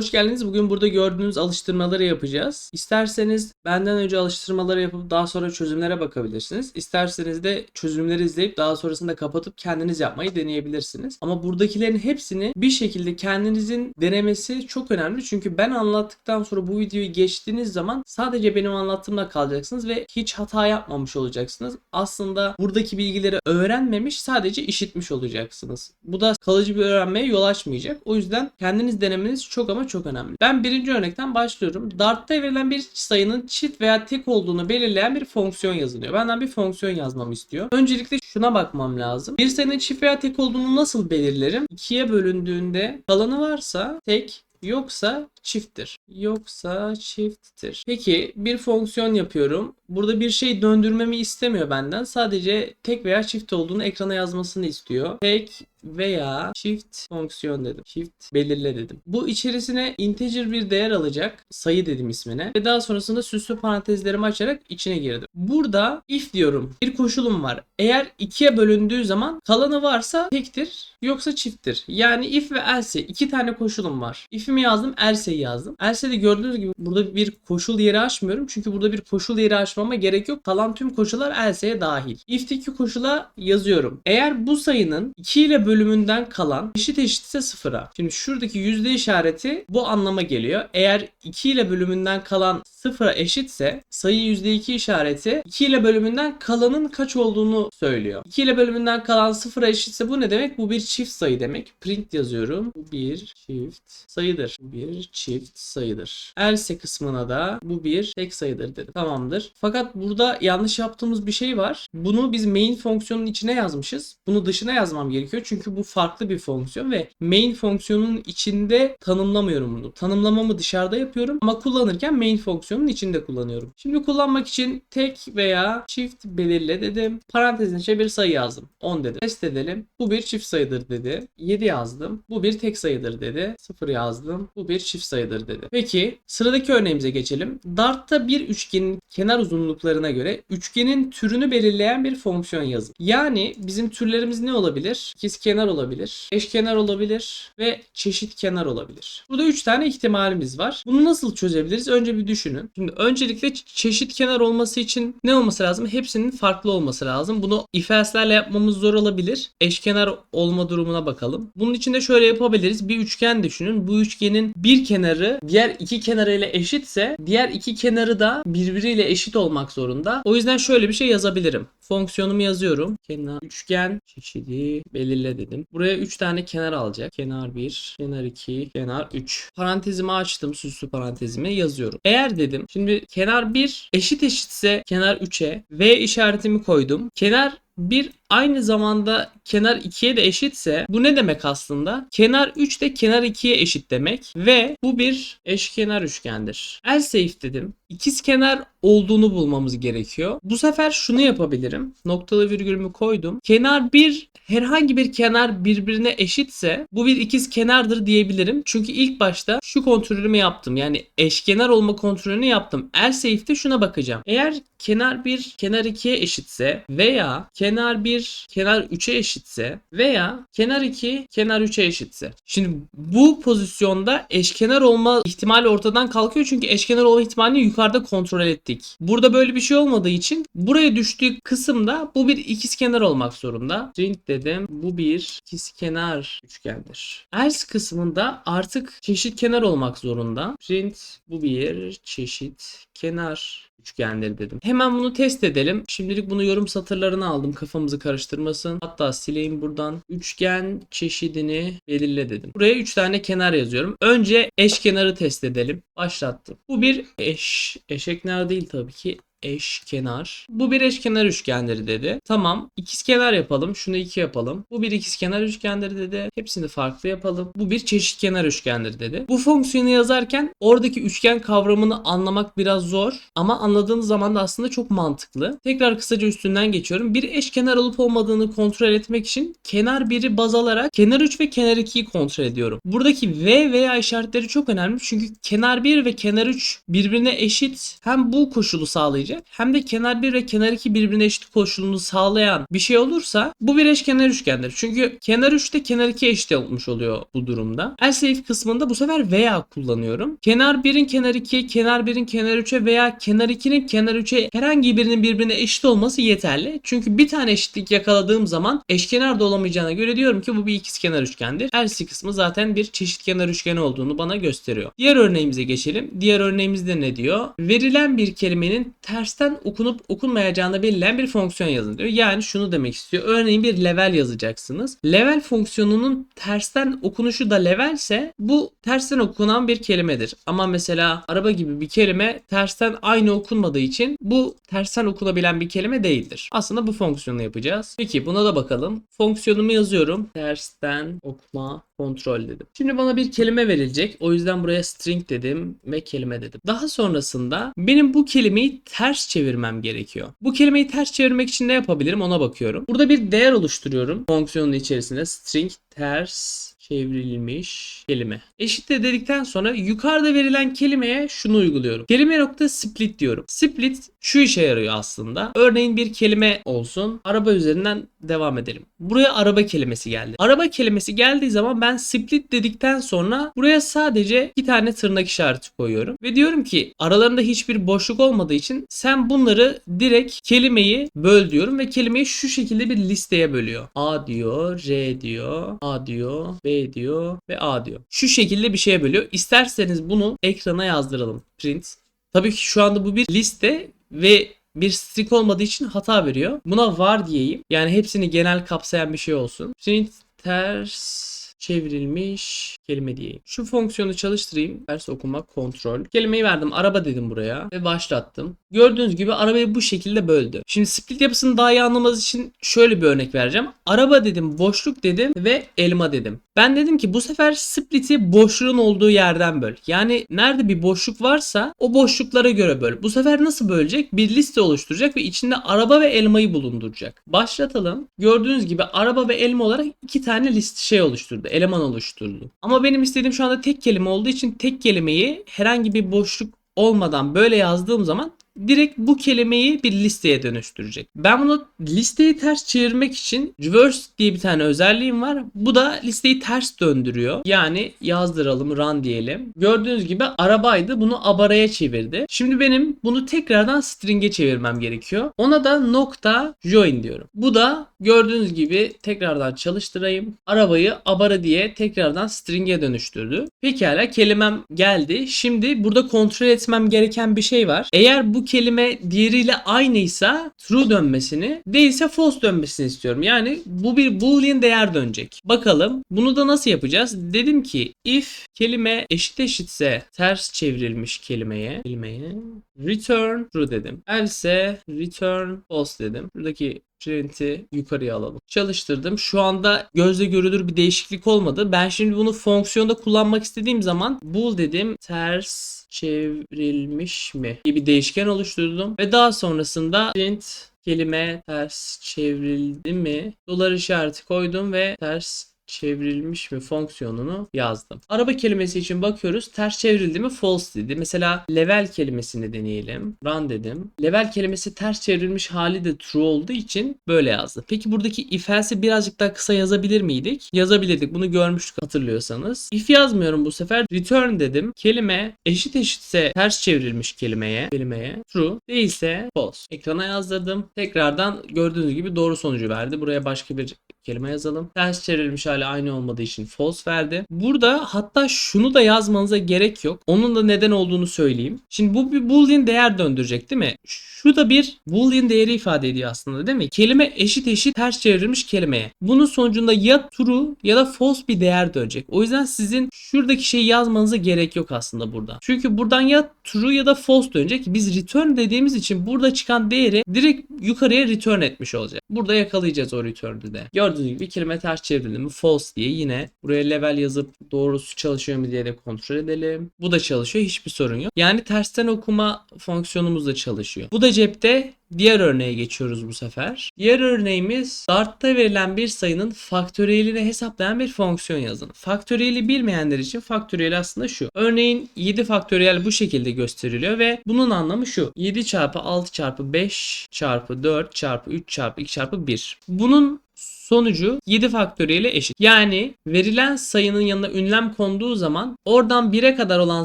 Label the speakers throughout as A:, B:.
A: Hoş geldiniz. Bugün burada gördüğünüz alıştırmaları yapacağız. İsterseniz benden önce alıştırmaları yapıp daha sonra çözümlere bakabilirsiniz. İsterseniz de çözümleri izleyip daha sonrasında kapatıp kendiniz yapmayı deneyebilirsiniz. Ama buradakilerin hepsini bir şekilde kendinizin denemesi çok önemli. Çünkü ben anlattıktan sonra bu videoyu geçtiğiniz zaman sadece benim anlattığımda kalacaksınız ve hiç hata yapmamış olacaksınız. Aslında buradaki bilgileri öğrenmemiş sadece işitmiş olacaksınız. Bu da kalıcı bir öğrenmeye yol açmayacak. O yüzden kendiniz denemeniz çok ama çok önemli. Ben birinci örnekten başlıyorum. Dart'ta verilen bir sayının çift veya tek olduğunu belirleyen bir fonksiyon yazılıyor. Benden bir fonksiyon yazmamı istiyor. Öncelikle şuna bakmam lazım. Bir sayının çift veya tek olduğunu nasıl belirlerim? İkiye bölündüğünde kalanı varsa tek yoksa çifttir. Yoksa çifttir. Peki bir fonksiyon yapıyorum. Burada bir şey döndürmemi istemiyor benden. Sadece tek veya çift olduğunu ekrana yazmasını istiyor. Tek veya çift fonksiyon dedim. Çift belirle dedim. Bu içerisine integer bir değer alacak. Sayı dedim ismine. Ve daha sonrasında süslü parantezlerimi açarak içine girdim. Burada if diyorum. Bir koşulum var. Eğer ikiye bölündüğü zaman kalanı varsa tektir yoksa çifttir. Yani if ve else iki tane koşulum var. If'imi yazdım, else'yi yazdım. Else'de gördüğünüz gibi burada bir koşul yeri açmıyorum. Çünkü burada bir koşul yeri açmama gerek yok. Kalan tüm koşullar else'ye dahil. If'teki koşula yazıyorum. Eğer bu sayının 2 ile bölümünden kalan eşit eşitse sıfıra. Şimdi şuradaki yüzde işareti bu anlama geliyor. Eğer 2 ile bölümünden kalan sıfıra eşitse sayı %2 işareti 2 ile bölümünden kalanın kaç olduğunu söylüyor. 2 ile bölümünden kalan sıfıra eşitse bu ne demek? Bu bir çift sayı demek. Print yazıyorum. Bu bir çift sayıdır. Bir çift sayıdır. Else kısmına da bu bir tek sayıdır dedim. Tamamdır. Fakat burada yanlış yaptığımız bir şey var. Bunu biz main fonksiyonun içine yazmışız. Bunu dışına yazmam gerekiyor. Çünkü bu farklı bir fonksiyon ve main fonksiyonun içinde tanımlamıyorum bunu. Tanımlamamı dışarıda yapıyorum ama kullanırken main fonksiyonun içinde kullanıyorum. Şimdi kullanmak için tek veya çift belirle dedim. Parantezin içine bir sayı yazdım. 10 dedim. Test edelim. Bu bir çift sayıdır dedi. 7 yazdım. Bu bir tek sayıdır dedi. 0 yazdım. Bu bir çift sayıdır dedi. Peki sıradaki örneğimize geçelim. Dart'ta bir üçgenin kenar uzunluklarına göre üçgenin türünü belirleyen bir fonksiyon yazın. Yani bizim türlerimiz ne olabilir? İkiz kenar olabilir, eşkenar olabilir ve çeşit kenar olabilir. Burada 3 tane ihtimalimiz var. Bunu nasıl çözebiliriz? Önce bir düşünün. Şimdi öncelikle çe- çeşit kenar olması için ne olması lazım? Hepsinin farklı olması lazım. Bunu if else'lerle yapmamız zor olabilir. Eşkenar olma durumuna bakalım. Bunun için de şöyle yapabiliriz. Bir üçgen düşünün. Bu üçgenin bir kenarı diğer iki kenarıyla eşitse diğer iki kenarı da birbiriyle eşit olmak zorunda. O yüzden şöyle bir şey yazabilirim. Fonksiyonumu yazıyorum. Kenar üçgen çeşidi belirle dedim. Buraya 3 tane kenar alacak. Kenar 1, kenar 2, kenar 3. Parantezimi açtım. Süslü parantezimi yazıyorum. Eğer dedim şimdi kenar 1 eşit eşitse kenar 3'e V işaretimi koydum. Kenar 1 aynı zamanda kenar 2'ye de eşitse bu ne demek aslında? Kenar 3 de kenar 2'ye eşit demek ve bu bir eşkenar üçgendir. Else if dedim. İkiz kenar olduğunu bulmamız gerekiyor. Bu sefer şunu yapabilirim. Noktalı virgülümü koydum. Kenar 1 herhangi bir kenar birbirine eşitse bu bir ikiz kenardır diyebilirim. Çünkü ilk başta şu kontrolümü yaptım. Yani eşkenar olma kontrolünü yaptım. Else if'te şuna bakacağım. Eğer kenar 1 kenar 2'ye eşitse veya kenar 1 kenar 3'e eşitse veya kenar 2 kenar 3'e eşitse. Şimdi bu pozisyonda eşkenar olma ihtimali ortadan kalkıyor çünkü eşkenar olma ihtimalini yukarıda kontrol ettik. Burada böyle bir şey olmadığı için buraya düştüğü kısımda bu bir ikizkenar olmak zorunda. Print dedim. Bu bir ikizkenar üçgendir. Else kısmında artık çeşit kenar olmak zorunda. Print bu bir çeşit kenar üçgenleri dedim. Hemen bunu test edelim. Şimdilik bunu yorum satırlarına aldım kafamızı karıştırmasın. Hatta sileyim buradan. Üçgen çeşidini belirle dedim. Buraya 3 tane kenar yazıyorum. Önce eşkenarı test edelim. Başlattım. Bu bir eş. Eşeknar değil tabii ki eşkenar. Bu bir eşkenar üçgenleri dedi. Tamam. İkizkenar yapalım. Şunu iki yapalım. Bu bir ikizkenar üçgenleri dedi. Hepsini farklı yapalım. Bu bir çeşitkenar üçgenleri dedi. Bu fonksiyonu yazarken oradaki üçgen kavramını anlamak biraz zor ama anladığınız zaman da aslında çok mantıklı. Tekrar kısaca üstünden geçiyorum. Bir eşkenar olup olmadığını kontrol etmek için kenar 1'i baz alarak kenar 3 ve kenar 2'yi kontrol ediyorum. Buradaki V veya işaretleri çok önemli çünkü kenar 1 ve kenar 3 birbirine eşit hem bu koşulu sağlayacak sağlayacak hem de kenar 1 ve kenar 2 birbirine eşit koşulunu sağlayan bir şey olursa bu bir eşkenar üçgendir. Çünkü kenar 3 de kenar 2 eşit olmuş oluyor bu durumda. Else kısmında bu sefer veya kullanıyorum. Kenar 1'in kenar 2'ye, kenar 1'in kenar 3'e veya kenar 2'nin kenar 3'e herhangi birinin birbirine eşit olması yeterli. Çünkü bir tane eşitlik yakaladığım zaman eşkenar da olamayacağına göre diyorum ki bu bir ikizkenar üçgendir. Else kısmı zaten bir çeşitkenar üçgen olduğunu bana gösteriyor. Diğer örneğimize geçelim. Diğer örneğimizde ne diyor? Verilen bir kelimenin tersten okunup okunmayacağına belirlen bir fonksiyon yazın diyor. Yani şunu demek istiyor. Örneğin bir level yazacaksınız. Level fonksiyonunun tersten okunuşu da levelse bu tersten okunan bir kelimedir. Ama mesela araba gibi bir kelime tersten aynı okunmadığı için bu tersten okunabilen bir kelime değildir. Aslında bu fonksiyonu yapacağız. Peki buna da bakalım. Fonksiyonumu yazıyorum. Tersten okuma kontrol dedim. Şimdi bana bir kelime verilecek. O yüzden buraya string dedim ve kelime dedim. Daha sonrasında benim bu kelimeyi ters çevirmem gerekiyor. Bu kelimeyi ters çevirmek için ne yapabilirim ona bakıyorum. Burada bir değer oluşturuyorum fonksiyonun içerisinde. String ters çevrilmiş kelime. Eşittir dedikten sonra yukarıda verilen kelimeye şunu uyguluyorum. Kelime nokta split diyorum. Split şu işe yarıyor aslında. Örneğin bir kelime olsun. Araba üzerinden devam edelim. Buraya araba kelimesi geldi. Araba kelimesi geldiği zaman ben split dedikten sonra buraya sadece iki tane tırnak işareti koyuyorum. Ve diyorum ki aralarında hiçbir boşluk olmadığı için sen bunları direkt kelimeyi böl diyorum ve kelimeyi şu şekilde bir listeye bölüyor. A diyor, R diyor, A diyor, B diyor ve A diyor. Şu şekilde bir şeye bölüyor. İsterseniz bunu ekrana yazdıralım. Print. Tabii ki şu anda bu bir liste ve bir string olmadığı için hata veriyor. Buna var diyeyim. Yani hepsini genel kapsayan bir şey olsun. Print ters çevrilmiş kelime diyeyim. Şu fonksiyonu çalıştırayım. Ters okuma kontrol. Kelimeyi verdim. Araba dedim buraya ve başlattım. Gördüğünüz gibi arabayı bu şekilde böldü. Şimdi split yapısını daha iyi anlamanız için şöyle bir örnek vereceğim. Araba dedim, boşluk dedim ve elma dedim. Ben dedim ki bu sefer split'i boşluğun olduğu yerden böl. Yani nerede bir boşluk varsa o boşluklara göre böl. Bu sefer nasıl bölecek? Bir liste oluşturacak ve içinde araba ve elmayı bulunduracak. Başlatalım. Gördüğünüz gibi araba ve elma olarak iki tane list şey oluşturdu. Eleman oluşturdu. Ama benim istediğim şu anda tek kelime olduğu için tek kelimeyi herhangi bir boşluk olmadan böyle yazdığım zaman direkt bu kelimeyi bir listeye dönüştürecek. Ben bunu listeyi ters çevirmek için reverse diye bir tane özelliğim var. Bu da listeyi ters döndürüyor. Yani yazdıralım run diyelim. Gördüğünüz gibi arabaydı bunu abaraya çevirdi. Şimdi benim bunu tekrardan string'e çevirmem gerekiyor. Ona da nokta join diyorum. Bu da gördüğünüz gibi tekrardan çalıştırayım. Arabayı abara diye tekrardan string'e dönüştürdü. Pekala kelimem geldi. Şimdi burada kontrol etmem gereken bir şey var. Eğer bu kelime diğeriyle aynıysa true dönmesini değilse false dönmesini istiyorum. Yani bu bir boolean değer dönecek. Bakalım bunu da nasıl yapacağız? Dedim ki if kelime eşit eşitse ters çevrilmiş kelimeye kelimeye return true dedim. Else return false dedim. Buradaki print'i yukarıya alalım. Çalıştırdım. Şu anda gözle görülür bir değişiklik olmadı. Ben şimdi bunu fonksiyonda kullanmak istediğim zaman bool dedim. Ters çevrilmiş mi? diye bir değişken oluşturdum. Ve daha sonrasında print kelime ters çevrildi mi? Dolar işareti koydum ve ters çevrilmiş mi fonksiyonunu yazdım. Araba kelimesi için bakıyoruz. Ters çevrildi mi false dedi. Mesela level kelimesini deneyelim. Run dedim. Level kelimesi ters çevrilmiş hali de true olduğu için böyle yazdı. Peki buradaki if else'i birazcık daha kısa yazabilir miydik? Yazabilirdik. Bunu görmüştük hatırlıyorsanız. If yazmıyorum bu sefer. Return dedim. Kelime eşit eşitse ters çevrilmiş kelimeye, kelimeye true değilse false. Ekrana yazdırdım. Tekrardan gördüğünüz gibi doğru sonucu verdi. Buraya başka bir kelime yazalım. Ters çevrilmiş hali aynı olmadığı için false verdi. Burada hatta şunu da yazmanıza gerek yok. Onun da neden olduğunu söyleyeyim. Şimdi bu bir boolean değer döndürecek değil mi? Şu da bir boolean değeri ifade ediyor aslında değil mi? Kelime eşit eşit ters çevrilmiş kelimeye. Bunun sonucunda ya true ya da false bir değer dönecek. O yüzden sizin şuradaki şeyi yazmanıza gerek yok aslında burada. Çünkü buradan ya true ya da false dönecek. Biz return dediğimiz için burada çıkan değeri direkt yukarıya return etmiş olacak. Burada yakalayacağız o return'ü de. Gördüğünüz Gördüğünüz gibi kelime ters çevrildi mi false diye yine buraya level yazıp doğrusu çalışıyor mu diye de kontrol edelim. Bu da çalışıyor hiçbir sorun yok. Yani tersten okuma fonksiyonumuz da çalışıyor. Bu da cepte Diğer örneğe geçiyoruz bu sefer. Diğer örneğimiz Dart'ta verilen bir sayının faktöriyelini hesaplayan bir fonksiyon yazın. Faktöriyeli bilmeyenler için faktöriyel aslında şu. Örneğin 7 faktöriyel bu şekilde gösteriliyor ve bunun anlamı şu. 7 çarpı 6 çarpı 5 çarpı 4 çarpı 3 çarpı 2 çarpı 1. Bunun sonucu 7 faktöriyele eşit. Yani verilen sayının yanına ünlem konduğu zaman oradan 1'e kadar olan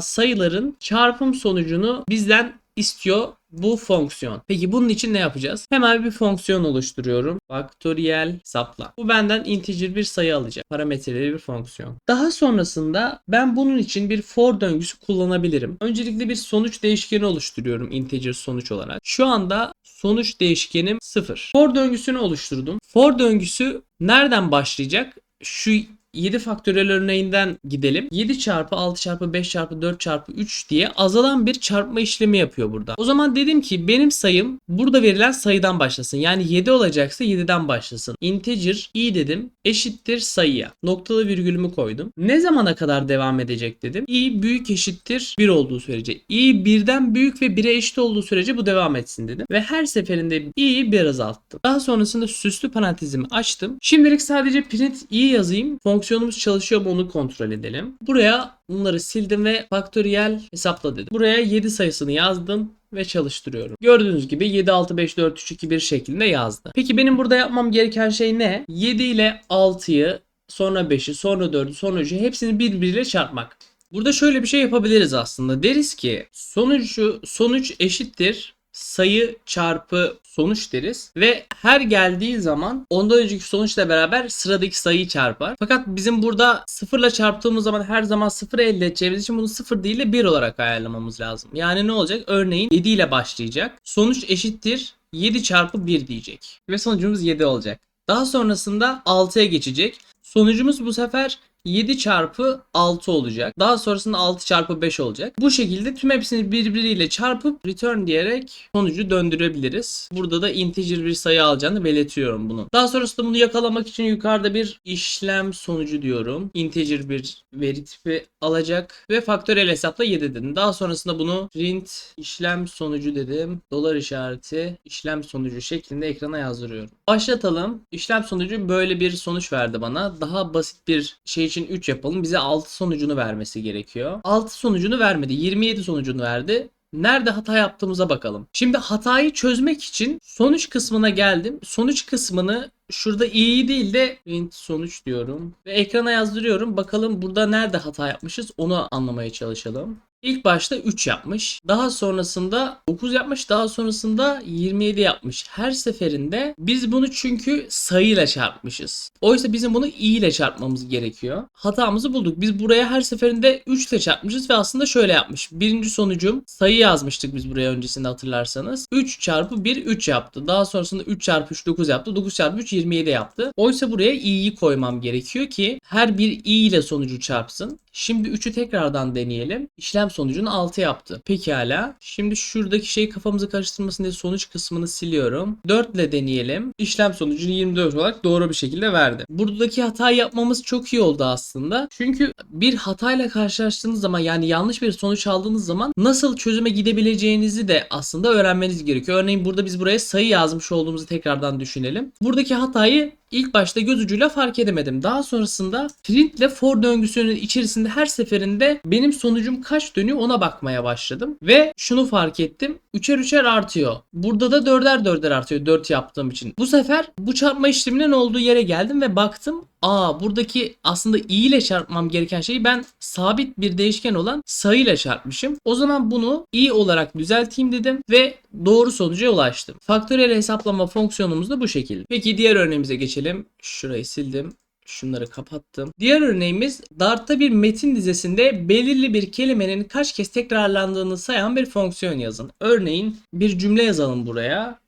A: sayıların çarpım sonucunu bizden istiyor bu fonksiyon. Peki bunun için ne yapacağız? Hemen bir fonksiyon oluşturuyorum. Faktöriyel hesapla. Bu benden integer bir sayı alacak. Parametreli bir fonksiyon. Daha sonrasında ben bunun için bir for döngüsü kullanabilirim. Öncelikle bir sonuç değişkeni oluşturuyorum integer sonuç olarak. Şu anda sonuç değişkenim 0. For döngüsünü oluşturdum. For döngüsü nereden başlayacak? Şu 7 faktöriyel örneğinden gidelim. 7 çarpı 6 çarpı 5 çarpı 4 çarpı 3 diye azalan bir çarpma işlemi yapıyor burada. O zaman dedim ki benim sayım burada verilen sayıdan başlasın. Yani 7 olacaksa 7'den başlasın. Integer i dedim eşittir sayıya. Noktalı virgülümü koydum. Ne zamana kadar devam edecek dedim. i büyük eşittir 1 olduğu sürece. i 1'den büyük ve 1'e eşit olduğu sürece bu devam etsin dedim. Ve her seferinde i'yi bir azalttım. Daha sonrasında süslü parantezimi açtım. Şimdilik sadece print i yazayım. Fonksiyonumuz çalışıyor mu onu kontrol edelim. Buraya bunları sildim ve faktöriyel hesapla dedim. Buraya 7 sayısını yazdım ve çalıştırıyorum. Gördüğünüz gibi 7 6 5 4 3 2 1 şeklinde yazdı. Peki benim burada yapmam gereken şey ne? 7 ile 6'yı sonra 5'i sonra 4'ü sonra 3'ü hepsini birbiriyle çarpmak. Burada şöyle bir şey yapabiliriz aslında. Deriz ki sonucu sonuç eşittir sayı çarpı sonuç deriz ve her geldiği zaman ondan önceki sonuçla beraber sıradaki sayıyı çarpar. Fakat bizim burada sıfırla çarptığımız zaman her zaman sıfır elde edeceğimiz için bunu sıfır değil de 1 olarak ayarlamamız lazım. Yani ne olacak? Örneğin 7 ile başlayacak. Sonuç eşittir 7 çarpı 1 diyecek. Ve sonucumuz 7 olacak. Daha sonrasında 6'ya geçecek. Sonucumuz bu sefer 7 çarpı 6 olacak. Daha sonrasında 6 çarpı 5 olacak. Bu şekilde tüm hepsini birbiriyle çarpıp return diyerek sonucu döndürebiliriz. Burada da integer bir sayı alacağını belirtiyorum bunu. Daha sonrasında bunu yakalamak için yukarıda bir işlem sonucu diyorum. Integer bir veri tipi alacak ve faktöriyel hesapla 7 dedim. Daha sonrasında bunu print işlem sonucu dedim. Dolar işareti işlem sonucu şeklinde ekrana yazdırıyorum. Başlatalım. İşlem sonucu böyle bir sonuç verdi bana. Daha basit bir şey için 3 yapalım. Bize 6 sonucunu vermesi gerekiyor. 6 sonucunu vermedi. 27 sonucunu verdi. Nerede hata yaptığımıza bakalım. Şimdi hatayı çözmek için sonuç kısmına geldim. Sonuç kısmını şurada iyi değil de print sonuç diyorum. Ve ekrana yazdırıyorum. Bakalım burada nerede hata yapmışız onu anlamaya çalışalım. İlk başta 3 yapmış. Daha sonrasında 9 yapmış. Daha sonrasında 27 yapmış. Her seferinde biz bunu çünkü sayıyla çarpmışız. Oysa bizim bunu i ile çarpmamız gerekiyor. Hatamızı bulduk. Biz buraya her seferinde 3 ile çarpmışız ve aslında şöyle yapmış. Birinci sonucum sayı yazmıştık biz buraya öncesinde hatırlarsanız. 3 çarpı 1 3 yaptı. Daha sonrasında 3 çarpı 3 9 yaptı. 9 çarpı 3 27 yaptı. Oysa buraya i'yi koymam gerekiyor ki her bir i ile sonucu çarpsın. Şimdi 3'ü tekrardan deneyelim. İşlem sonucunu 6 yaptı. Pekala. Şimdi şuradaki şey kafamızı karıştırmasın diye sonuç kısmını siliyorum. 4 ile deneyelim. İşlem sonucunu 24 olarak doğru bir şekilde verdi. Buradaki hatayı yapmamız çok iyi oldu aslında. Çünkü bir hatayla karşılaştığınız zaman yani yanlış bir sonuç aldığınız zaman nasıl çözüme gidebileceğinizi de aslında öğrenmeniz gerekiyor. Örneğin burada biz buraya sayı yazmış olduğumuzu tekrardan düşünelim. Buradaki hatayı ilk başta göz ucuyla fark edemedim. Daha sonrasında print ile for döngüsünün içerisinde her seferinde benim sonucum kaç dönüyor ona bakmaya başladım. Ve şunu fark ettim. Üçer üçer artıyor. Burada da dörder dörder artıyor 4 yaptığım için. Bu sefer bu çarpma işleminin olduğu yere geldim ve baktım. Aa buradaki aslında i ile çarpmam gereken şeyi ben sabit bir değişken olan sayı ile çarpmışım. O zaman bunu i olarak düzelteyim dedim ve doğru sonuca ulaştım. Faktöriyel hesaplama fonksiyonumuz da bu şekilde. Peki diğer örneğimize geçelim. Şurayı sildim. Şunları kapattım. Diğer örneğimiz Dart'ta bir metin dizesinde belirli bir kelimenin kaç kez tekrarlandığını sayan bir fonksiyon yazın. Örneğin bir cümle yazalım buraya.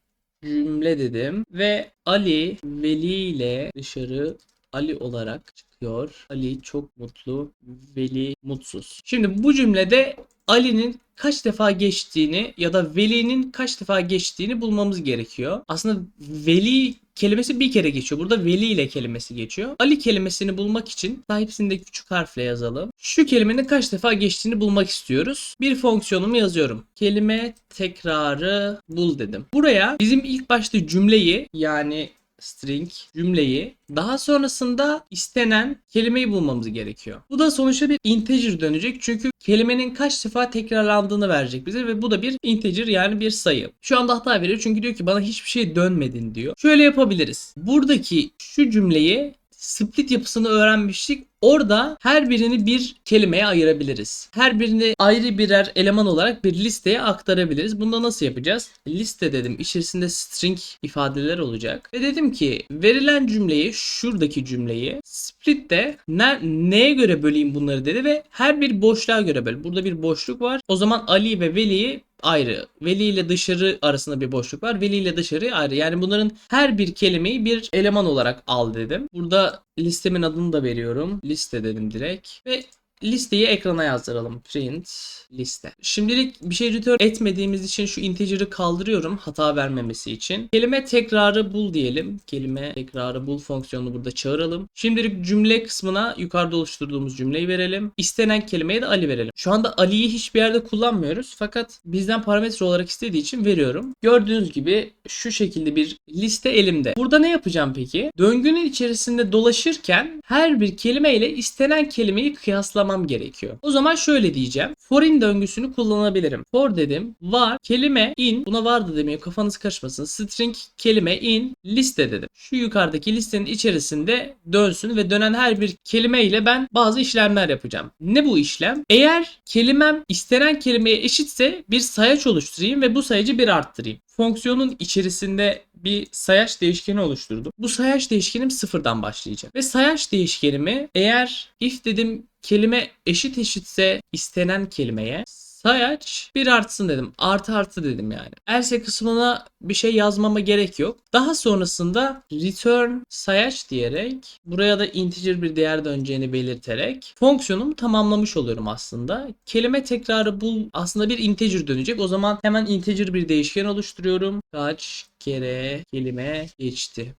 A: Cümle dedim ve Ali Veli ile dışarı Ali olarak çıkıyor. Ali çok mutlu, Veli mutsuz. Şimdi bu cümlede Ali'nin kaç defa geçtiğini ya da Veli'nin kaç defa geçtiğini bulmamız gerekiyor. Aslında Veli kelimesi bir kere geçiyor. Burada veli ile kelimesi geçiyor. Ali kelimesini bulmak için sahipsini de küçük harfle yazalım. Şu kelimenin kaç defa geçtiğini bulmak istiyoruz. Bir fonksiyonumu yazıyorum. Kelime tekrarı bul dedim. Buraya bizim ilk başta cümleyi yani string cümleyi daha sonrasında istenen kelimeyi bulmamız gerekiyor. Bu da sonuçta bir integer dönecek çünkü kelimenin kaç defa tekrarlandığını verecek bize ve bu da bir integer yani bir sayı. Şu anda hata veriyor çünkü diyor ki bana hiçbir şey dönmedin diyor. Şöyle yapabiliriz. Buradaki şu cümleyi split yapısını öğrenmiştik. Orada her birini bir kelimeye ayırabiliriz. Her birini ayrı birer eleman olarak bir listeye aktarabiliriz. Bunda nasıl yapacağız? Liste dedim. İçerisinde string ifadeler olacak. Ve dedim ki verilen cümleyi şuradaki cümleyi split'te ne, neye göre böleyim bunları dedi ve her bir boşluğa göre böl. Burada bir boşluk var. O zaman Ali ve Veli'yi ayrı. Veli ile dışarı arasında bir boşluk var. Veli ile dışarı ayrı. Yani bunların her bir kelimeyi bir eleman olarak al dedim. Burada listemin adını da veriyorum. Liste dedim direkt. Ve listeyi ekrana yazdıralım. Print liste. Şimdilik bir şey return etmediğimiz için şu integer'ı kaldırıyorum hata vermemesi için. Kelime tekrarı bul diyelim. Kelime tekrarı bul fonksiyonunu burada çağıralım. Şimdilik cümle kısmına yukarıda oluşturduğumuz cümleyi verelim. İstenen kelimeye de Ali verelim. Şu anda Ali'yi hiçbir yerde kullanmıyoruz fakat bizden parametre olarak istediği için veriyorum. Gördüğünüz gibi şu şekilde bir liste elimde. Burada ne yapacağım peki? Döngünün içerisinde dolaşırken her bir kelime ile istenen kelimeyi kıyaslamam gerekiyor. O zaman şöyle diyeceğim. For in döngüsünü kullanabilirim. For dedim. Var kelime in buna var da demiyor kafanız karışmasın. String kelime in liste dedim. Şu yukarıdaki listenin içerisinde dönsün ve dönen her bir kelime ile ben bazı işlemler yapacağım. Ne bu işlem? Eğer kelimem istenen kelimeye eşitse bir sayaç oluşturayım ve bu sayacı bir arttırayım. Fonksiyonun içerisinde bir sayaç değişkeni oluşturdum. Bu sayaç değişkenim sıfırdan başlayacak. Ve sayaç değişkenimi eğer if dedim kelime eşit eşitse istenen kelimeye sayaç bir artsın dedim. Artı artı dedim yani. Else kısmına bir şey yazmama gerek yok. Daha sonrasında return sayaç diyerek buraya da integer bir değer döneceğini belirterek fonksiyonumu tamamlamış oluyorum aslında. Kelime tekrarı bul aslında bir integer dönecek. O zaman hemen integer bir değişken oluşturuyorum. Kaç kere kelime geçti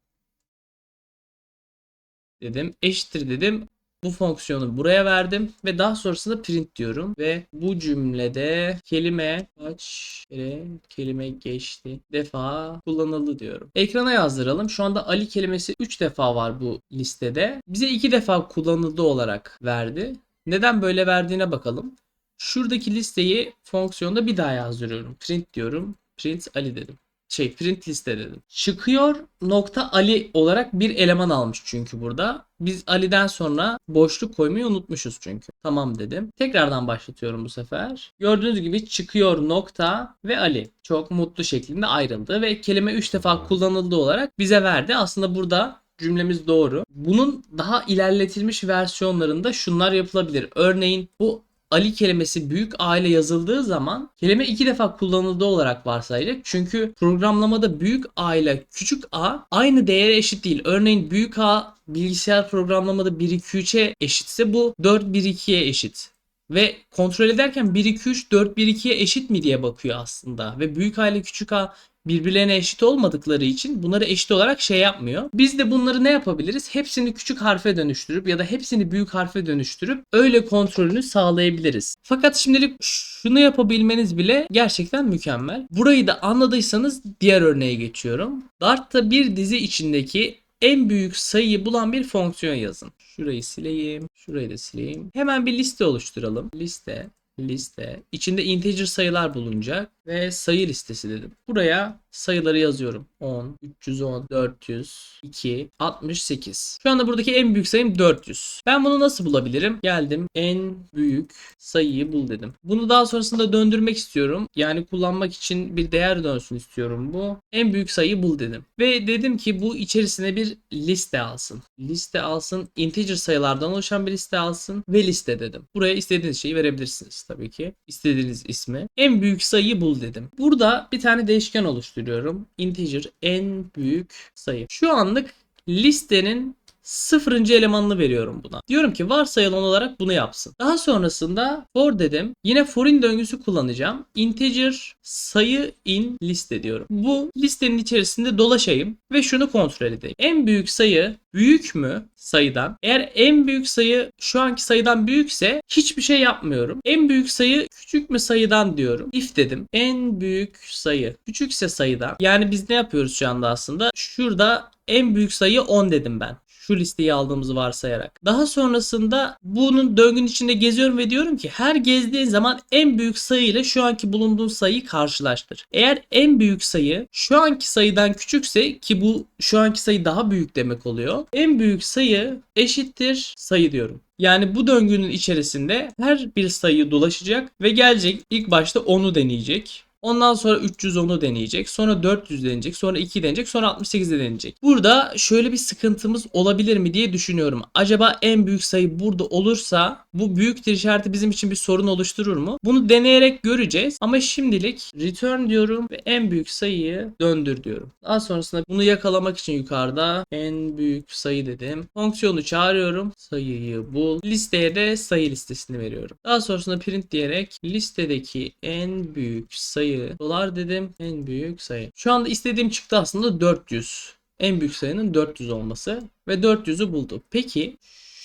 A: dedim. Eşittir dedim. Bu fonksiyonu buraya verdim ve daha sonrasında print diyorum ve bu cümlede kelime kaç kere kelime geçti defa kullanıldı diyorum. Ekrana yazdıralım. Şu anda Ali kelimesi 3 defa var bu listede. Bize 2 defa kullanıldı olarak verdi. Neden böyle verdiğine bakalım. Şuradaki listeyi fonksiyonda bir daha yazdırıyorum. Print diyorum. Print Ali dedim şey print liste dedim. Çıkıyor nokta Ali olarak bir eleman almış çünkü burada. Biz Ali'den sonra boşluk koymayı unutmuşuz çünkü. Tamam dedim. Tekrardan başlatıyorum bu sefer. Gördüğünüz gibi çıkıyor nokta ve Ali. Çok mutlu şeklinde ayrıldı ve kelime 3 defa kullanıldı olarak bize verdi. Aslında burada cümlemiz doğru. Bunun daha ilerletilmiş versiyonlarında şunlar yapılabilir. Örneğin bu Ali kelimesi büyük A ile yazıldığı zaman kelime iki defa kullanıldığı olarak varsayacak. Çünkü programlamada büyük A ile küçük a aynı değere eşit değil. Örneğin büyük A bilgisayar programlamada 1 2 3'e eşitse bu 4 1 2'ye eşit. Ve kontrol ederken 1 2 3 4 1 2'ye eşit mi diye bakıyor aslında. Ve büyük A ile küçük A birbirlerine eşit olmadıkları için bunları eşit olarak şey yapmıyor. Biz de bunları ne yapabiliriz? Hepsini küçük harfe dönüştürüp ya da hepsini büyük harfe dönüştürüp öyle kontrolünü sağlayabiliriz. Fakat şimdilik şunu yapabilmeniz bile gerçekten mükemmel. Burayı da anladıysanız diğer örneğe geçiyorum. Dart'ta bir dizi içindeki en büyük sayıyı bulan bir fonksiyon yazın. Şurayı sileyim. Şurayı da sileyim. Hemen bir liste oluşturalım. Liste liste. İçinde integer sayılar bulunacak ve sayı listesi dedim. Buraya sayıları yazıyorum. 10, 310, 400, 2, 68. Şu anda buradaki en büyük sayım 400. Ben bunu nasıl bulabilirim? Geldim en büyük sayıyı bul dedim. Bunu daha sonrasında döndürmek istiyorum. Yani kullanmak için bir değer dönsün istiyorum bu. En büyük sayıyı bul dedim. Ve dedim ki bu içerisine bir liste alsın. Liste alsın. Integer sayılardan oluşan bir liste alsın ve liste dedim. Buraya istediğiniz şeyi verebilirsiniz tabii ki. İstediğiniz ismi. En büyük sayıyı bul dedim. Burada bir tane değişken oluşturuyorum. Integer en büyük sayı. Şu anlık listenin sıfırıncı elemanını veriyorum buna. Diyorum ki varsayılan olarak bunu yapsın. Daha sonrasında for dedim. Yine for'in döngüsü kullanacağım. Integer sayı in liste diyorum. Bu listenin içerisinde dolaşayım ve şunu kontrol edeyim. En büyük sayı büyük mü sayıdan? Eğer en büyük sayı şu anki sayıdan büyükse hiçbir şey yapmıyorum. En büyük sayı küçük mü sayıdan diyorum. If dedim. En büyük sayı küçükse sayıdan. Yani biz ne yapıyoruz şu anda aslında? Şurada en büyük sayı 10 dedim ben şu listeyi aldığımızı varsayarak. Daha sonrasında bunun döngünün içinde geziyorum ve diyorum ki her gezdiğin zaman en büyük sayı ile şu anki bulunduğun sayıyı karşılaştır. Eğer en büyük sayı şu anki sayıdan küçükse ki bu şu anki sayı daha büyük demek oluyor. En büyük sayı eşittir sayı diyorum. Yani bu döngünün içerisinde her bir sayı dolaşacak ve gelecek ilk başta 10'u deneyecek. Ondan sonra 310'u deneyecek. Sonra 400 deneyecek. Sonra 2 deneyecek. Sonra 68 deneyecek. Burada şöyle bir sıkıntımız olabilir mi diye düşünüyorum. Acaba en büyük sayı burada olursa bu büyüktür işareti bizim için bir sorun oluşturur mu? Bunu deneyerek göreceğiz. Ama şimdilik return diyorum ve en büyük sayıyı döndür diyorum. Daha sonrasında bunu yakalamak için yukarıda en büyük sayı dedim. Fonksiyonu çağırıyorum. Sayıyı bul. Listeye de sayı listesini veriyorum. Daha sonrasında print diyerek listedeki en büyük sayı dolar dedim. En büyük sayı. Şu anda istediğim çıktı aslında 400. En büyük sayının 400 olması ve 400'ü buldu. Peki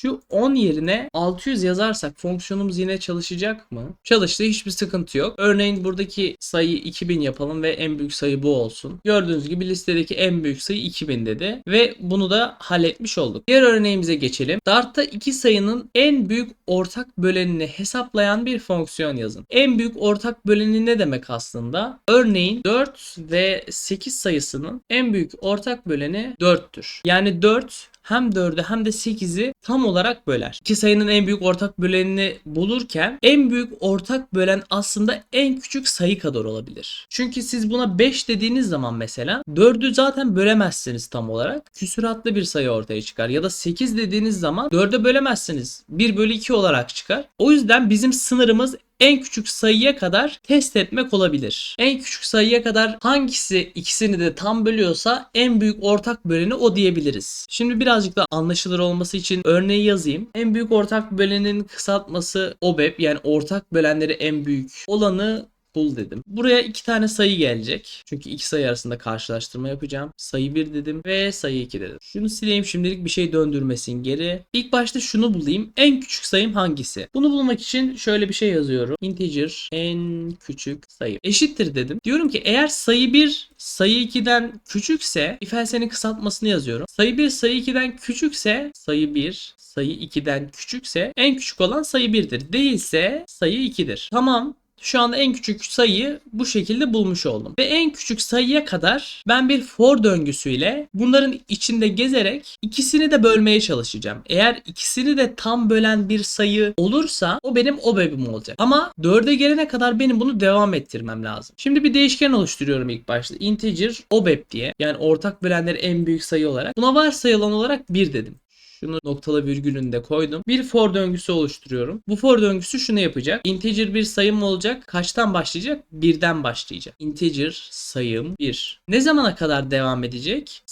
A: şu 10 yerine 600 yazarsak fonksiyonumuz yine çalışacak mı? Çalıştı hiçbir sıkıntı yok. Örneğin buradaki sayı 2000 yapalım ve en büyük sayı bu olsun. Gördüğünüz gibi listedeki en büyük sayı 2000 dedi ve bunu da halletmiş olduk. Diğer örneğimize geçelim. Dart'ta iki sayının en büyük ortak bölenini hesaplayan bir fonksiyon yazın. En büyük ortak böleni ne demek aslında? Örneğin 4 ve 8 sayısının en büyük ortak böleni 4'tür. Yani 4 hem 4'ü hem de 8'i tam olarak böler. İki sayının en büyük ortak bölenini bulurken en büyük ortak bölen aslında en küçük sayı kadar olabilir. Çünkü siz buna 5 dediğiniz zaman mesela 4'ü zaten bölemezsiniz tam olarak. Küsuratlı bir sayı ortaya çıkar. Ya da 8 dediğiniz zaman 4'e bölemezsiniz. 1 bölü 2 olarak çıkar. O yüzden bizim sınırımız en küçük sayıya kadar test etmek olabilir. En küçük sayıya kadar hangisi ikisini de tam bölüyorsa en büyük ortak böleni o diyebiliriz. Şimdi birazcık da anlaşılır olması için örneği yazayım. En büyük ortak bölenin kısaltması OBEP yani ortak bölenleri en büyük olanı bul dedim. Buraya iki tane sayı gelecek. Çünkü iki sayı arasında karşılaştırma yapacağım. Sayı 1 dedim ve sayı 2 dedim. Şunu sileyim şimdilik bir şey döndürmesin geri. İlk başta şunu bulayım. En küçük sayım hangisi? Bunu bulmak için şöyle bir şey yazıyorum. Integer en küçük sayı. Eşittir dedim. Diyorum ki eğer sayı 1 sayı 2'den küçükse if else'nin kısaltmasını yazıyorum. Sayı 1 sayı 2'den küçükse sayı 1 sayı 2'den küçükse en küçük olan sayı 1'dir. Değilse sayı 2'dir. Tamam şu anda en küçük sayıyı bu şekilde bulmuş oldum. Ve en küçük sayıya kadar ben bir for döngüsüyle bunların içinde gezerek ikisini de bölmeye çalışacağım. Eğer ikisini de tam bölen bir sayı olursa o benim obebim olacak. Ama 4'e gelene kadar benim bunu devam ettirmem lazım. Şimdi bir değişken oluşturuyorum ilk başta. Integer obeb diye. Yani ortak bölenleri en büyük sayı olarak. Buna varsayılan olarak 1 dedim. Şunu noktalı virgülünü de koydum. Bir for döngüsü oluşturuyorum. Bu for döngüsü şunu yapacak. Integer bir sayım olacak. Kaçtan başlayacak? Birden başlayacak. Integer sayım 1. Ne zamana kadar devam edecek?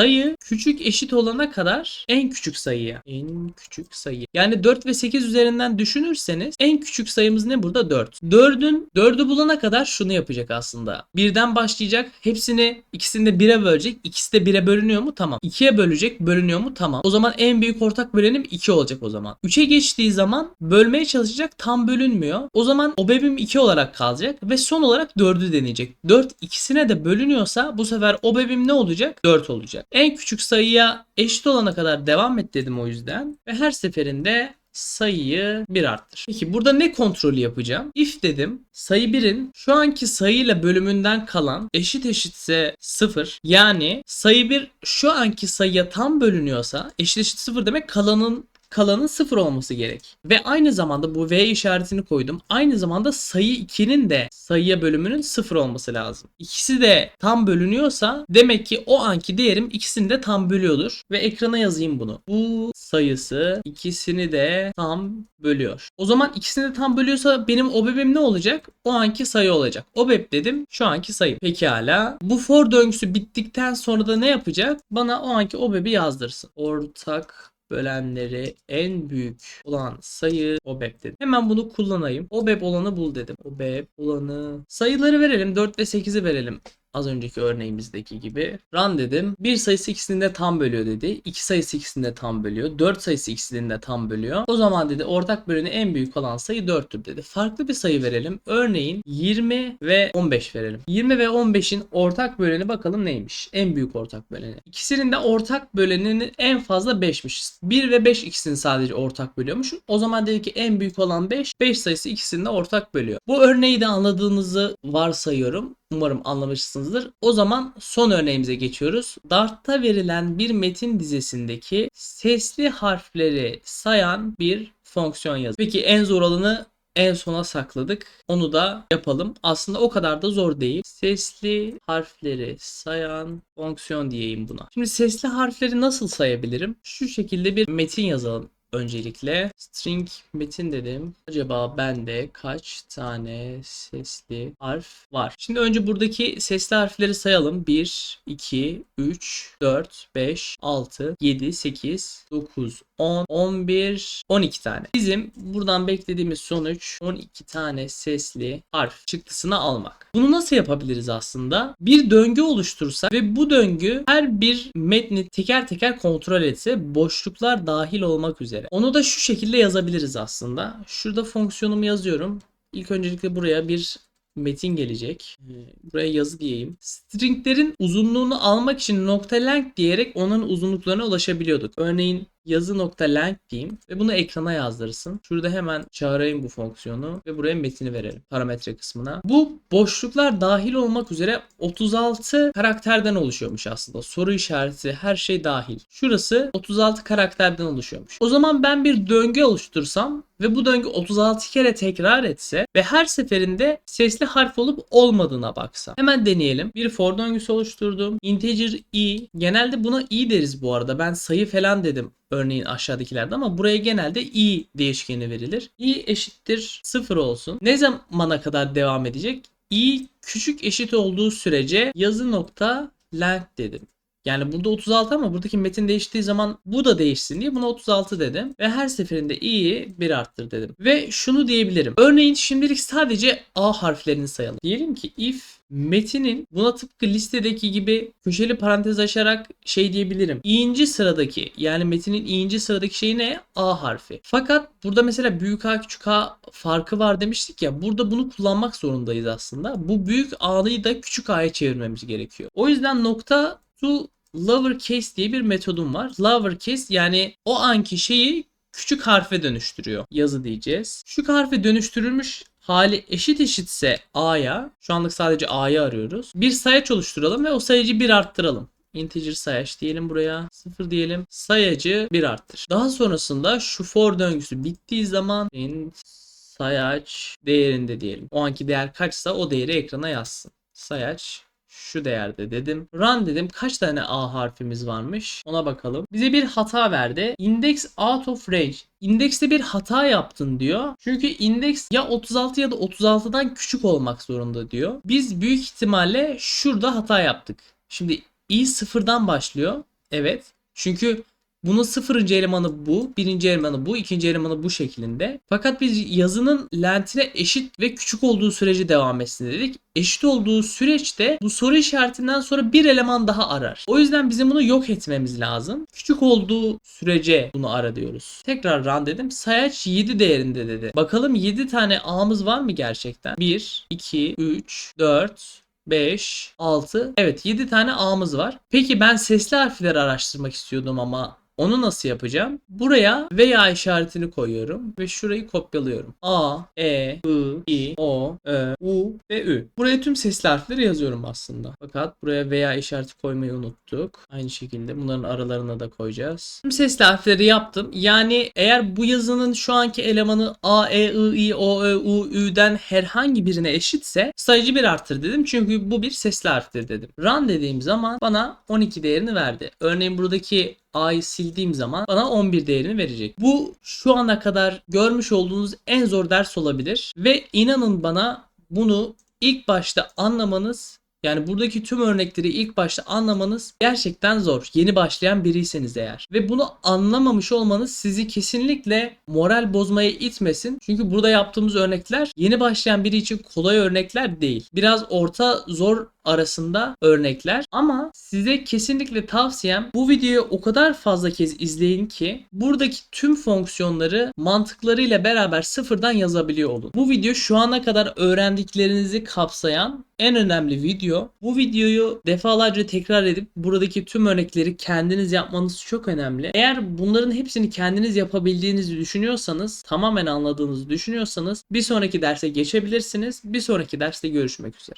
A: Sayı küçük eşit olana kadar en küçük sayıya. En küçük sayı. Yani 4 ve 8 üzerinden düşünürseniz en küçük sayımız ne burada? 4. 4'ün 4'ü bulana kadar şunu yapacak aslında. Birden başlayacak. Hepsini ikisini de 1'e bölecek. İkisi de 1'e bölünüyor mu? Tamam. 2'ye bölecek. Bölünüyor mu? Tamam. O zaman en büyük ortak bölenim 2 olacak o zaman. 3'e geçtiği zaman bölmeye çalışacak. Tam bölünmüyor. O zaman obebim 2 olarak kalacak ve son olarak 4'ü deneyecek. 4 ikisine de bölünüyorsa bu sefer obebim ne olacak? 4 olacak. En küçük sayıya eşit olana kadar devam et dedim o yüzden. Ve her seferinde sayıyı 1 arttır. Peki burada ne kontrolü yapacağım? If dedim. Sayı 1'in şu anki sayıyla bölümünden kalan eşit eşitse 0. Yani sayı 1 şu anki sayıya tam bölünüyorsa eşit eşit 0 demek kalanın kalanın 0 olması gerek. Ve aynı zamanda bu V işaretini koydum. Aynı zamanda sayı 2'nin de sayıya bölümünün 0 olması lazım. İkisi de tam bölünüyorsa demek ki o anki değerim ikisini de tam bölüyordur. Ve ekrana yazayım bunu. Bu sayısı ikisini de tam bölüyor. O zaman ikisini de tam bölüyorsa benim OBEB'im ne olacak? O anki sayı olacak. OBEB dedim şu anki sayı. Pekala. Bu for döngüsü bittikten sonra da ne yapacak? Bana o anki OBEB'i yazdırsın. Ortak bölenleri en büyük olan sayı OBEB dedim. Hemen bunu kullanayım. OBEB olanı bul dedim. OBEB olanı sayıları verelim. 4 ve 8'i verelim. Az önceki örneğimizdeki gibi. Run dedim. Bir sayısı ikisini de tam bölüyor dedi. İki sayısı ikisini de tam bölüyor. Dört sayısı ikisini de tam bölüyor. O zaman dedi ortak böleni en büyük olan sayı 4'tür dedi. Farklı bir sayı verelim. Örneğin 20 ve 15 verelim. 20 ve 15'in ortak böleni bakalım neymiş? En büyük ortak böleni. İkisinin de ortak böleninin en fazla 5'miş. 1 ve 5 ikisini sadece ortak bölüyormuş. O zaman dedi ki en büyük olan 5. 5 sayısı ikisini de ortak bölüyor. Bu örneği de anladığınızı varsayıyorum. Umarım anlamışsınızdır. O zaman son örneğimize geçiyoruz. Dart'ta verilen bir metin dizesindeki sesli harfleri sayan bir fonksiyon yazın. Peki en zor olanı en sona sakladık. Onu da yapalım. Aslında o kadar da zor değil. Sesli harfleri sayan fonksiyon diyeyim buna. Şimdi sesli harfleri nasıl sayabilirim? Şu şekilde bir metin yazalım öncelikle. String metin dedim. Acaba bende kaç tane sesli harf var? Şimdi önce buradaki sesli harfleri sayalım. 1, 2, 3, 4, 5, 6, 7, 8, 9, 10, 11, 12 tane. Bizim buradan beklediğimiz sonuç 12 tane sesli harf çıktısını almak. Bunu nasıl yapabiliriz aslında? Bir döngü oluştursak ve bu döngü her bir metni teker teker kontrol etse boşluklar dahil olmak üzere. Onu da şu şekilde yazabiliriz aslında. Şurada fonksiyonumu yazıyorum. İlk öncelikle buraya bir metin gelecek. Ee, Buraya yazı diyeyim. Stringlerin uzunluğunu almak için nokta length diyerek onun uzunluklarına ulaşabiliyorduk. Örneğin yazı nokta length diyeyim ve bunu ekrana yazdırırsın. Şurada hemen çağırayım bu fonksiyonu ve buraya metini verelim parametre kısmına. Bu boşluklar dahil olmak üzere 36 karakterden oluşuyormuş aslında. Soru işareti her şey dahil. Şurası 36 karakterden oluşuyormuş. O zaman ben bir döngü oluştursam ve bu döngü 36 kere tekrar etse ve her seferinde sesli harf olup olmadığına baksam. Hemen deneyelim. Bir for döngüsü oluşturdum. Integer i. Genelde buna i deriz bu arada. Ben sayı falan dedim örneğin aşağıdakilerde ama buraya genelde i değişkeni verilir. i eşittir 0 olsun. Ne zamana kadar devam edecek? i küçük eşit olduğu sürece yazı nokta length dedim. Yani burada 36 ama buradaki metin değiştiği zaman bu da değişsin diye buna 36 dedim. Ve her seferinde i'yi 1 arttır dedim. Ve şunu diyebilirim. Örneğin şimdilik sadece a harflerini sayalım. Diyelim ki if metinin buna tıpkı listedeki gibi köşeli parantez açarak şey diyebilirim. İ'inci sıradaki yani metinin i'inci sıradaki şey ne? A harfi. Fakat burada mesela büyük A küçük A farkı var demiştik ya. Burada bunu kullanmak zorundayız aslında. Bu büyük A'yı da küçük A'ya çevirmemiz gerekiyor. O yüzden nokta to lowercase diye bir metodum var. Lowercase yani o anki şeyi küçük harfe dönüştürüyor. Yazı diyeceğiz. Küçük harfe dönüştürülmüş hali eşit eşitse A'ya, şu anlık sadece A'yı arıyoruz. Bir sayaç oluşturalım ve o sayacı bir arttıralım. Integer sayaç diyelim buraya. 0 diyelim. Sayacı bir arttır. Daha sonrasında şu for döngüsü bittiği zaman int sayaç değerinde diyelim. O anki değer kaçsa o değeri ekrana yazsın. Sayaç şu değerde dedim. Run dedim. Kaç tane A harfimiz varmış? Ona bakalım. Bize bir hata verdi. Index out of range. İndekste bir hata yaptın diyor. Çünkü indeks ya 36 ya da 36'dan küçük olmak zorunda diyor. Biz büyük ihtimalle şurada hata yaptık. Şimdi i sıfırdan başlıyor. Evet. Çünkü bunun sıfırıncı elemanı bu, birinci elemanı bu, ikinci elemanı bu şeklinde. Fakat biz yazının lentine eşit ve küçük olduğu sürece devam etsin dedik. Eşit olduğu süreçte bu soru işaretinden sonra bir eleman daha arar. O yüzden bizim bunu yok etmemiz lazım. Küçük olduğu sürece bunu ara diyoruz. Tekrar run dedim. Sayaç 7 değerinde dedi. Bakalım 7 tane A'mız var mı gerçekten? 1, 2, 3, 4, 5, 6. Evet 7 tane A'mız var. Peki ben sesli harfleri araştırmak istiyordum ama Onu nasıl yapacağım? Buraya veya işaretini koyuyorum ve şurayı kopyalıyorum. A, E, I, I, O, Ö, U ve Ü. Buraya tüm sesli harfleri yazıyorum aslında. Fakat buraya veya işareti koymayı unuttuk. Aynı şekilde bunların aralarına da koyacağız. Tüm sesli harfleri yaptım. Yani eğer bu yazının şu anki elemanı A, E, I, I, O, Ö, U, Ü'den herhangi birine eşitse sayıcı bir arttır dedim. Çünkü bu bir sesli harftir dedim. Run dediğim zaman bana 12 değerini verdi. Örneğin buradaki A'yı sildiğim zaman bana 11 değerini verecek. Bu şu ana kadar görmüş olduğunuz en zor ders olabilir. Ve inanın bana bunu ilk başta anlamanız yani buradaki tüm örnekleri ilk başta anlamanız gerçekten zor. Yeni başlayan biriyseniz eğer. Ve bunu anlamamış olmanız sizi kesinlikle moral bozmaya itmesin. Çünkü burada yaptığımız örnekler yeni başlayan biri için kolay örnekler değil. Biraz orta zor arasında örnekler ama size kesinlikle tavsiyem bu videoyu o kadar fazla kez izleyin ki buradaki tüm fonksiyonları mantıklarıyla beraber sıfırdan yazabiliyor olun. Bu video şu ana kadar öğrendiklerinizi kapsayan en önemli video. Bu videoyu defalarca tekrar edip buradaki tüm örnekleri kendiniz yapmanız çok önemli. Eğer bunların hepsini kendiniz yapabildiğinizi düşünüyorsanız, tamamen anladığınızı düşünüyorsanız bir sonraki derse geçebilirsiniz. Bir sonraki derste görüşmek üzere.